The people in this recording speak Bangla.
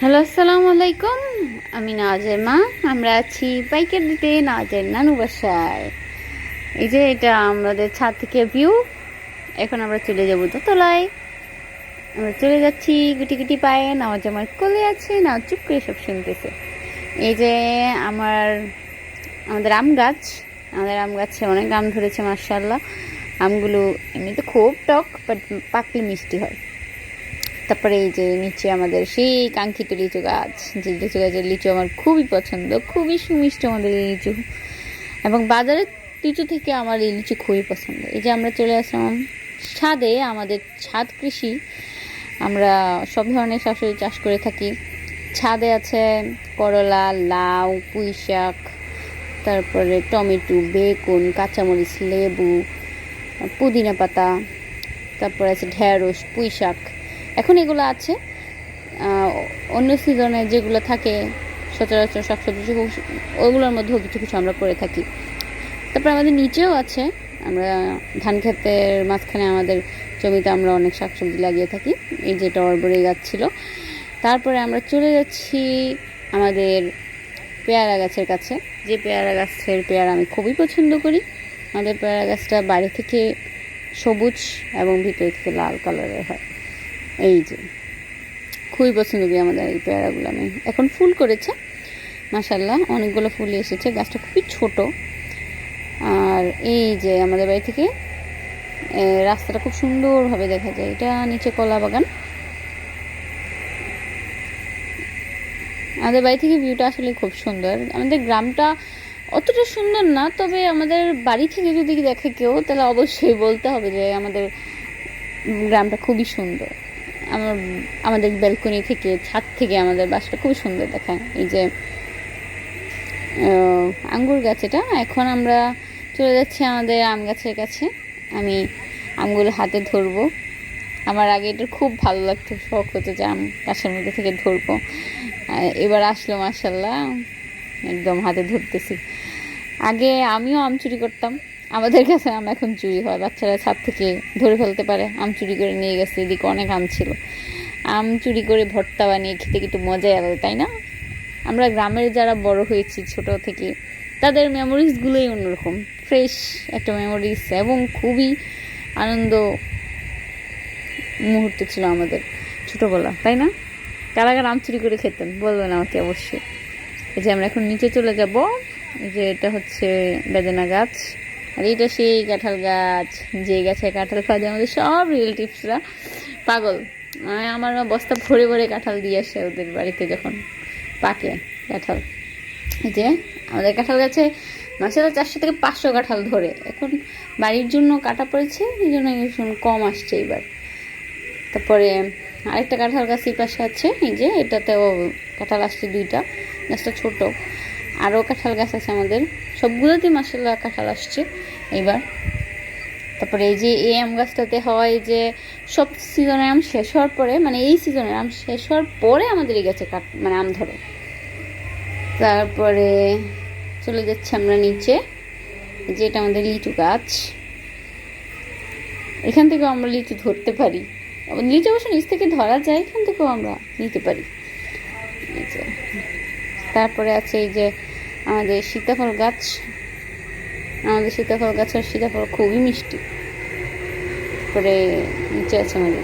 হ্যালো, আসসালামু আলাইকুম। আমি নওয়াজের মা। আমরা আছি বাইকের দিতে নওয়াজের নানু বাসায়। এই যে এটা আমাদের ছাদ থেকে ভিউ এখন আমরা চলে যাব দোতলায়। আমরা চলে যাচ্ছি গুটি গুটি পায়ে নওয়াজ আমার কোলে আছে না চুপ করে সব শুনতেছে। এই যে আমার, আমাদের আম গাছ। আমাদের আম গাছে অনেক আম ধরেছে মার্শাল্লাহ আমগুলো এমনিতে খুব টক বাট পাকলে মিষ্টি হয়। তারপরে এই যে নিচে আমাদের সেই কাঙ্ক্ষিত লিচু গাছ, যে লিচু গাছের লিচু আমার খুবই পছন্দ, খুবই সুমিষ্ট আমাদের এই লিচু। এবং বাজারের লিচু থেকে আমার এই লিচু খুবই পছন্দ। এই যে আমরা চলে আসলাম ছাদে, আমাদের ছাদ কৃষি। আমরা সব ধরনের শাকসবজি চাষ করে থাকি। ছাদে আছে করলা, লাউ, পুঁই শাক, তারপরে টমেটো, বেগুন, কাঁচামরিচ, লেবু, পুদিনা পাতা, তারপরে আছে ঢেঁড়স, পুঁই শাক। এখন এগুলো আছে। অন্য সিজনে যেগুলো থাকে, সচরাচর শাকসবজি ওগুলোর মধ্যেও কিছু কিছু আমরা করে থাকি। তারপর আমাদের নিচেও আছে। আমরা ধান ক্ষেতের মাঝখানে আমাদের জমিতে আমরা অনেক শাকসবজি লাগিয়ে থাকি। এই যে টরবরি গাছ ছিল। তারপরে আমরা চলে যাচ্ছি আমাদের পেয়ারা গাছের কাছে। যে পেয়ারা গাছের পেয়ারা আমি খুবই পছন্দ করি। আমাদের পেয়ারা গাছটা বাইরে থেকে সবুজ এবং ভিতরে থেকে লাল কালারের হয়। এই যে, খুবই পছন্দ করি আমাদের এই পেয়ারাগুলো আমি। এখন ফুল করেছে মাসাল্লাহ অনেকগুলো ফুল এসেছে, গাছটা খুবই ছোট। আর এই যে আমাদের বাড়ি থেকে রাস্তাটা খুব সুন্দরভাবে দেখা যায়। এটা নিচে কলা বাগান। আমাদের বাড়ি থেকে ভিউটা আসলে খুব সুন্দর। আমাদের গ্রামটা অতটা সুন্দর না, তবে আমাদের বাড়ি থেকে যদি দেখে কেউ, তাহলে অবশ্যই বলতে হবে যে আমাদের গ্রামটা খুবই সুন্দর। আমার আমাদের ব্যালকনি থেকে, ছাদ থেকে আমাদের বাসটা খুবই সুন্দর দেখায়। এই যে আঙ্গুর গাছ এটা। এখন আমরা চলে যাচ্ছি আমাদের আম গাছের কাছে। আমি আমগুলো হাতে ধরবো। আমার আগে এটা খুব ভালো লাগতো, শখ হতো যে আম গাছের মধ্যে থেকে ধরবো। এবার আসলো মাসাল্লাহ একদম হাতে ধরতেছি। আগে আমিও আম চুরি করতাম। আমাদের কাছে আম এখন চুরি হয়, বাচ্চারা ছাদ থেকে ধরে ফেলতে পারে, আম চুরি করে নিয়ে গেছে, এদিকে অনেক আম ছিল। আম চুরি করে ভর্তা বানিয়ে খেতে কিন্তু মজাই আলাদা, তাই না? আমরা গ্রামের যারা বড় হয়েছি, ছোট থেকে, তাদের মেমোরিজগুলোই অন্যরকম। ফ্রেশ একটা মেমোরিজ এবং খুবই আনন্দ মুহূর্ত ছিল আমাদের ছোটোবেলা, তাই না? কারা কারা আম চুরি করে খেতেন, বলবেন আমাকে অবশ্যই। এই যে আমরা এখন নিচে চলে যাব যে এটা হচ্ছে বেদানা গাছ। আর এটা সেই কাঁঠাল গাছ, যে গাছে কাঁঠাল খাওয়া যায়, আমাদের সব রিলেটিভসরা পাগল। মানে আমার বস্তা ভরে ভরে কাঁঠাল দিয়ে আসে ওদের বাড়িতে যখন পাকে কাঁঠাল। যে আমাদের কাঁঠাল গাছে মাসে তো চারশো থেকে পাঁচশো কাঁঠাল ধরে। এখন বাড়ির জন্য কাটা পড়েছে, এই জন্য ভীষণ কম আসছে এবার তারপরে আরেকটা কাঁঠাল গাছ এই পাশে আছে, এই যে এটাতেও কাঁঠাল আসছে দুইটা, গাছটা ছোট। আরও কাঁঠাল গাছ আছে আমাদের। সবগুলোতেই মাসাল্লাহ কাঁঠাল আসছে এইবার। তারপরে এই যে এই আম গাছটাতে হয় যে সব সিজনের আম শেষ হওয়ার পরে মানে এই সিজনের আম শেষ হওয়ার পরে আমাদের এই গাছে কাট মানে আম ধরে। তারপরে চলে যাচ্ছে আমরা নিচে, এই যে এটা আমাদের লিচু গাছ। এখান থেকেও আমরা লিচু ধরতে পারি। লিচু অবশ্য নিচ থেকে ধরা যায়, এখান থেকেও আমরা নিতে পারি। তারপরে আছে এই যে আমাদের সীতাফল গাছ আমাদের সীতাফল গাছ আর সীতাফল খুবই মিষ্টি। করে নিচে আছে আমাদের।